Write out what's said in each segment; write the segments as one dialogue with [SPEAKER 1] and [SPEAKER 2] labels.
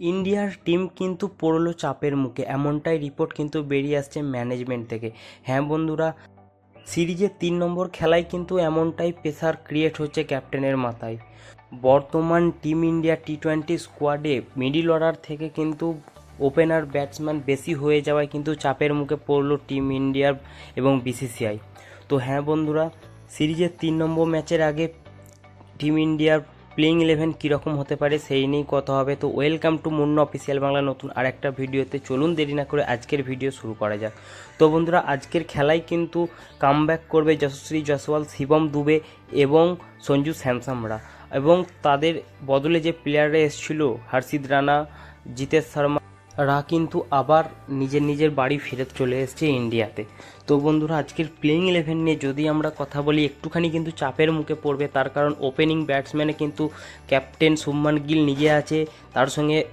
[SPEAKER 1] ইন্ডিয়ার টিম কিন্তু পড়ল চাপের মুখে। এমনটাই রিপোর্ট কিন্তু বেরিয়ে আসছে ম্যানেজমেন্ট থেকে। হ্যাঁ বন্ধুরা সিরিজের তিন নম্বর খেলায় কিন্তু এমনটাই প্রেসার ক্রিয়েট হচ্ছে ক্যাপ্টেনের মাথায়। বর্তমান টিম ইন্ডিয়া টি টোয়েন্টি স্কোয়াডে মিডিল অর্ডার থেকে কিন্তু ওপেনার ব্যাটসম্যান বেশি হয়ে যাওয়ায় কিন্তু চাপের মুখে পড়ল টিম ইন্ডিয়ার এবং বিসিসিআই তো হ্যাঁ বন্ধুরা, সিরিজের তিন নম্বর ম্যাচের আগে টিম ইন্ডিয়ার প্লেইং ইলেভেন কীরকম হতে পারে সেই নিয়েই কথা হবে। তো welcome to Munna official Bangla নতুন আরেকটা ভিডিওতে। চলুন দেরি না করে আজকের ভিডিও শুরু করা যাক। তো বন্ধুরা, আজকের খেলায় কিন্তু কামব্যাক করবে যশশ্রী জয়সওয়াল, শিবম দুবে এবং সঞ্জু স্যামসামরা। এবং তাদের বদলে যে প্লেয়াররা এসেছিল হর্ষিদ রানা, জিতেশ শর্মা রা কিন্তু আবার নিজের নিজের বাড়ি ফিরে চলে এসছে ইন্ডিয়াতে। তো বন্ধুরা, আজকের প্লেইং ইলেভেন নিয়ে যদি আমরা কথা বলি, একটুখানি কিন্তু চাপের মুখে পড়বে। তার কারণ ওপেনিং ব্যাটসম্যানে কিন্তু ক্যাপ্টেন শুভমান গিল নিজে আছে। তার সঙ্গে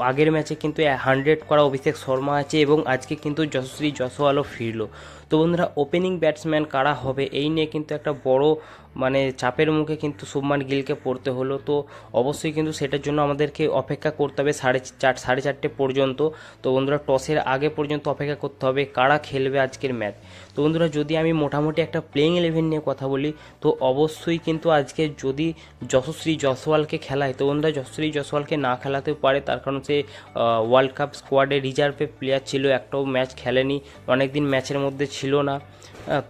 [SPEAKER 1] আগের ম্যাচে কিন্তু হান্ড্রেড করা অভিষেক শর্মা আছে এবং আজকে কিন্তু যশশ্রী জসওয়ালও ফিরলো। তো বন্ধুরা ওপেনিং ব্যাটসম্যান কারা হবে এই নিয়ে কিন্তু একটা বড় মানে চাপের মুখে কিন্তু শুভমান গিলকে পড়তে হলো। তো অবশ্যই কিন্তু সেটার জন্য আমাদেরকে অপেক্ষা করতে হবে সাড়ে চার, সাড়ে চারটে পর্যন্ত। তো বন্ধুরা, টসের আগে পর্যন্ত অপেক্ষা করতে হবে কারা খেলবে আজকের ম্যাচ। তো বন্ধুরা, যদি আমি মোটামুটি একটা প্লেইং ইলেভেন নিয়ে কথা বলি, তো অবশ্যই কিন্তু আজকে যদি যশস্বী জসওয়ালকে খেলায়, তো বন্ধুরা যশস্বী জসওয়ালকে না খেলাতেও পারে। তার কারণ সে ওয়ার্ল্ড কাপ স্কোয়াডে রিজার্ভে প্লেয়ার ছিল, একটাও ম্যাচ খেলেনি। অনেকদিন ম্যাচের মধ্যে ছিল না।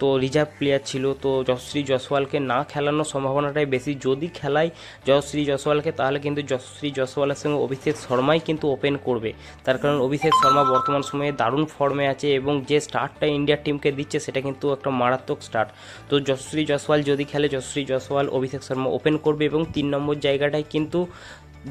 [SPEAKER 1] তো রিজার্ভ প্লেয়ার ছিল। তো যশশ্রী জসওয়ালকে না খেলানোর সম্ভাবনাটাই বেশি। যদি খেলায় যশশ্রী জসওয়ালকে তাহলে কিন্তু যশশ্রী জসওয়ালের সঙ্গে অভিষেক শর্মাই কিন্তু ওপেন করবে। তার কারণ অভিষেক শর্মা বর্তমান সময়ে দারুণ ফর্মে আছে এবং যে স্টার্টটা ইন্ডিয়ার টিমকে দিচ্ছে, সেটা কিন্তু একটা মারাত্মক স্টার্ট তো যশশ্রী জসওয়াল যদি খেলে, যশশ্রী জসওয়াল অভিষেক শর্মা ওপেন করবে এবং তিন নম্বর জায়গাটায় কিন্তু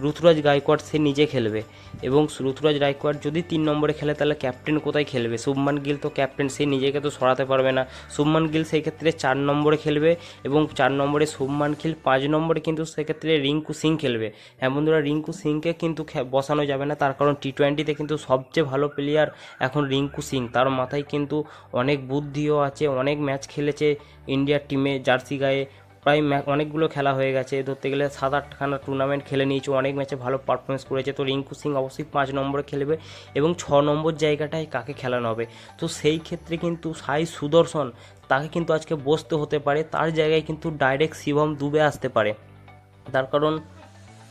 [SPEAKER 1] ঋতুরাজ গায়কোয়াড় সে নিজে খেলবে। এবং ঋতুরাজ গায়কোয়াড় যদি তিন নম্বরে খেলে, তাহলে ক্যাপ্টেন কোথায় খেলবে? শুভমান গিল তো ক্যাপ্টেন, সে নিজেকে তো সরাতে পারবে না। শুভমান গিল সেই ক্ষেত্রে চার নম্বরে খেলবে এবং চার নম্বরে শুভমান গিল পাঁচ নম্বরে কিন্তু সেক্ষেত্রে রিঙ্কু সিং খেলবে। হ্যাঁ বন্ধুরা, রিঙ্কু সিংকে কিন্তু বসানো যাবে না। তার কারণ টি টোয়েন্টিতে কিন্তু সবচেয়ে ভালো প্লেয়ার এখন রিঙ্কু সিং। তার মাথায় কিন্তু অনেক বুদ্ধিও আছে, অনেক ম্যাচ খেলেছে ইন্ডিয়ার টিমে জার্সি গায়ে। প্রায় অনেকগুলো খেলা হয়ে গেছে। ধরতে গেলে সাত আটখানা টুর্নামেন্ট খেলে নিয়েছে, অনেক ম্যাচে ভালো পারফরমেন্স করেছে। তো রিঙ্কু সিং অবশ্যই পাঁচ নম্বরে খেলবে এবং ছ নম্বর জায়গাটায় কাকে খেলানো হবে। তো সেই ক্ষেত্রে কিন্তু সাই সুদর্শন তাকে কিন্তু আজকে বসতে হতে পারে। তার জায়গায় কিন্তু ডাইরেক্ট শিবম দুবে আসতে পারে। তার কারণ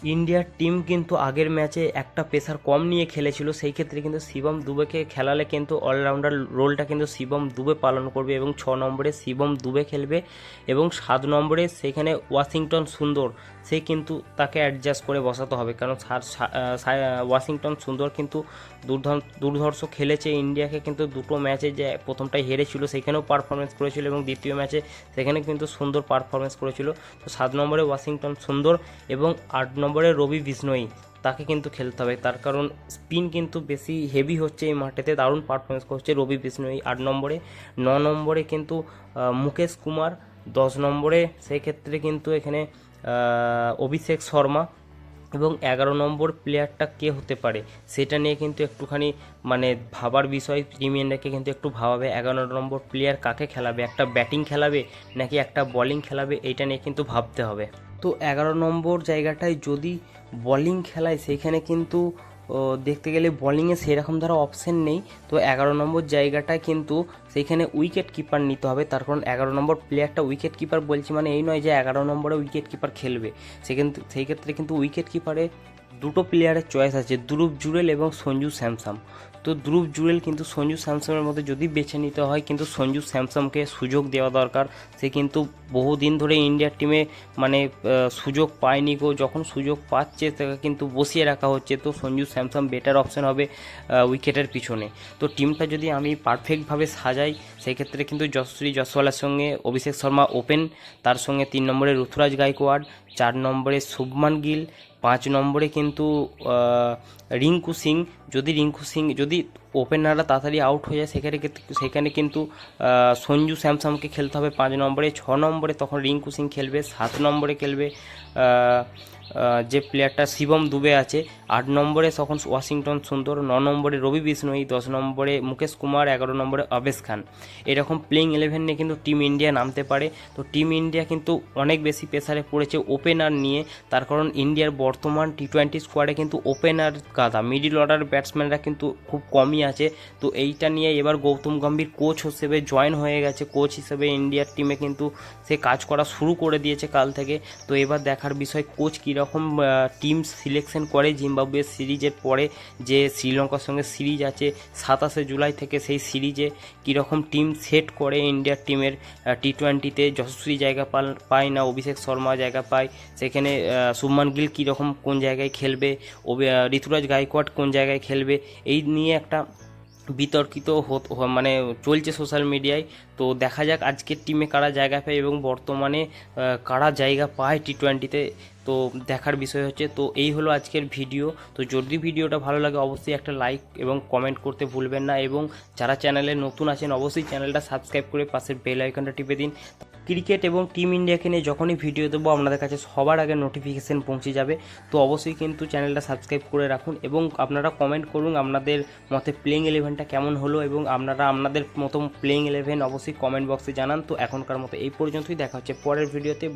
[SPEAKER 1] ইন্ডিয়ার টিম কিন্তু আগের ম্যাচে একটা পেসার কম নিয়ে খেলেছিল, সেই ক্ষেত্রে কিন্তু শিবম দুবেকে খেলালে কিন্তু অলরাউন্ডার রোলটা কিন্তু শিবম দুবে পালন করবে এবং ছ নম্বরে শিবম দুবে খেলবে এবং সাত নম্বরে সেখানে ওয়াশিংটন সুন্দর, সে কিন্তু তাকে অ্যাডজাস্ট করে বসাতে হবে। কারণ সার- ওয়াশিংটন সুন্দর কিন্তু দুর্ধর্ষ খেলেছে ইন্ডিয়াকে কিন্তু দুটো ম্যাচে যে প্রথমটাই হেরেছিল, সেখানেও পারফরমেন্স করেছিল এবং দ্বিতীয় ম্যাচে সেখানে কিন্তু সুন্দর পারফরমেন্স করেছিল। তো সাত নম্বরে ওয়াশিংটন সুন্দর এবং আট নম্বরে রবি বিষ্ণয়ী, তাকে কিন্তু খেলতে হবে। তার কারণ স্পিন কিন্তু বেশি হেভি হচ্ছে এই মাঠেতে, দারুণ পারফরমেন্স করছে রবি বিষ্ণয়ী। আট নম্বরে, ন নম্বরে কিন্তু মুকেশ কুমার, দশ নম্বরে সেক্ষেত্রে কিন্তু এখানে অভিষেক শর্মা এবং এগারো নম্বর প্লেয়ারটা কে হতে পারে সেটা নিয়ে কিন্তু একটুখানি মানে ভাবার বিষয়। ইন্ডিয়াকে কিন্তু একটু ভাবাবে, এগারো নম্বর প্লেয়ার কাকে খেলাবে? একটা ব্যাটিং খেলাবে নাকি একটা বলিং খেলাবে? এইটা নিয়ে কিন্তু ভাবতে হবে। তো এগারো নম্বর জায়গাটায় যদি বোলিং খেলায় সেইখানে কিন্তু দেখতে গেলে বোলিংয়ে সেরকম ধরো অপশন নেই। তো এগারো নম্বর জায়গাটায় কিন্তু সেইখানে উইকেট কিপার নিতে হবে। তার কারণ এগারো নম্বর প্লেয়ারটা উইকেট কিপার বলছি মানে এই নয় যে এগারো নম্বরে উইকেট কিপার খেলবে। সেখান সেই ক্ষেত্রে কিন্তু উইকেট কিপারে দুটো প্লেয়ারের চয়েস আছে, ধ্রুব জুরেল এবং সঞ্জু স্যামসাম। তো ধ্রুব জুরেল কিন্তু সঞ্জু স্যামসামের মধ্যে যদি বেছে নিতে হয়, কিন্তু সঞ্জু স্যামসামকে সুযোগ দেওয়া দরকার। সে কিন্তু বহুদিন ধরে ইন্ডিয়ার টিমে মানে সুযোগ পায়নি গো। যখন সুযোগ পাচ্ছে, তাকে কিন্তু বসিয়ে রাখা হচ্ছে। তো সঞ্জু স্যামসাম বেটার অপশন হবে উইকেটের পিছনে। তো টিমটা যদি আমি পারফেক্টভাবে সাজাই, সেক্ষেত্রে কিন্তু যশশ্রী জসওয়ালের সঙ্গে অভিষেক শর্মা ওপেন তার সঙ্গে তিন নম্বরে ঋতুরাজ গাইকোয়াড়, চার নম্বরে শুভমান গিল পাঁচ নম্বরে কিন্তু রিঙ্কু সিং যদি রিঙ্কু সিং যদি ওপেনাররা তাড়াতাড়ি আউট হয়ে যায়। সেখানে সেখানে কিন্তু সঞ্জু স্যামসামকে খেলতে হবে পাঁচ নম্বরে। ছ নম্বরে তখন রিঙ্কু সিং খেলবে, সাত নম্বরে খেলবে যে প্লেয়ারটা শিবম দুবে আছে। আট নম্বরে তখন ওয়াশিংটন সুন্দর, ন নম্বরে রবি বিষ্ণুই, দশ নম্বরে মুকেশ কুমার, এগারো নম্বরে আবেশ খান। এরকম প্লেইং ইলেভেন নিয়ে কিন্তু টিম ইন্ডিয়া নামতে পারে। তো টিম ইন্ডিয়া কিন্তু অনেক বেশি প্রেসারে পড়েছে ওপেনার নিয়ে। তার কারণ ইন্ডিয়ার বর্তমান টি টোয়েন্টি স্কোয়াডে কিন্তু ওপেনার গাদা মিডিল অর্ডার ব্যাটসম্যানরা কিন্তু খুব কমই আছে। তো এইটা নিয়ে এবার গৌতম গম্ভীর কোচ হিসেবে জয়েন হয়ে গেছে। কোচ হিসেবে ইন্ডিয়ার টিমে কিন্তু সে কাজ করা শুরু করে দিয়েছে কাল থেকে। তো এবার দেখার বিষয় কোচ কীরকম টিম সিলেকশন করে জিম্বাবুয়ের সিরিজের পরে যে শ্রীলঙ্কার সঙ্গে সিরিজ আছে সাতাশে জুলাই থেকে সেই সিরিজে কীরকম টিম সেট করে ইন্ডিয়ার টিমের টি টোয়েন্টিতে যশস্বী জায়গা পায় না, অভিষেক শর্মা জায়গা পায়। সেখানে শুভমান গিল কীরকম কোন জায়গায় খেলবে ঋতুরাজ গায়কোয়াড কোন জায়গায় খেলবে, এই নিয়ে একটা বিতর্কিত মানে চলছে সোশ্যাল মিডিয়ায় তো দেখা যাক আজকের টিমে কারা জায়গা পায় এবং বর্তমানে কারা জায়গা পায় টি টোয়েন্টিতে তো। দেখার বিষয় হচ্ছে, তো এই হলো আজকের ভিডিও তো যদি ভিডিওটা ভালো লাগে, অবশ্যই একটা লাইক এবং কমেন্ট করতে ভুলবেন না। এবং যারা চ্যানেলে নতুন আছেন, অবশ্যই চ্যানেলটা সাবস্ক্রাইব করে পাশের বেল আইকনটা টিপে দিন। ক্রিকেট এবং টিম ইন্ডিয়াকে নিয়ে যখনই ভিডিও দেবো, আপনাদের কাছে সবার আগে নোটিফিকেশান পৌঁছে যাবে। তো অবশ্যই কিন্তু চ্যানেলটা সাবস্ক্রাইব করে রাখুন এবং আপনারা কমেন্ট করুন আপনাদের মতে প্লেইং ইলেভেনটা কেমন হলো এবং আপনারা আপনাদের মতো প্লেইং ইলেভেন অবশ্যই কমেন্ট বক্সে জানান। তো এখনকার মতো এই পর্যন্তই, দেখা হচ্ছে পরের ভিডিওতে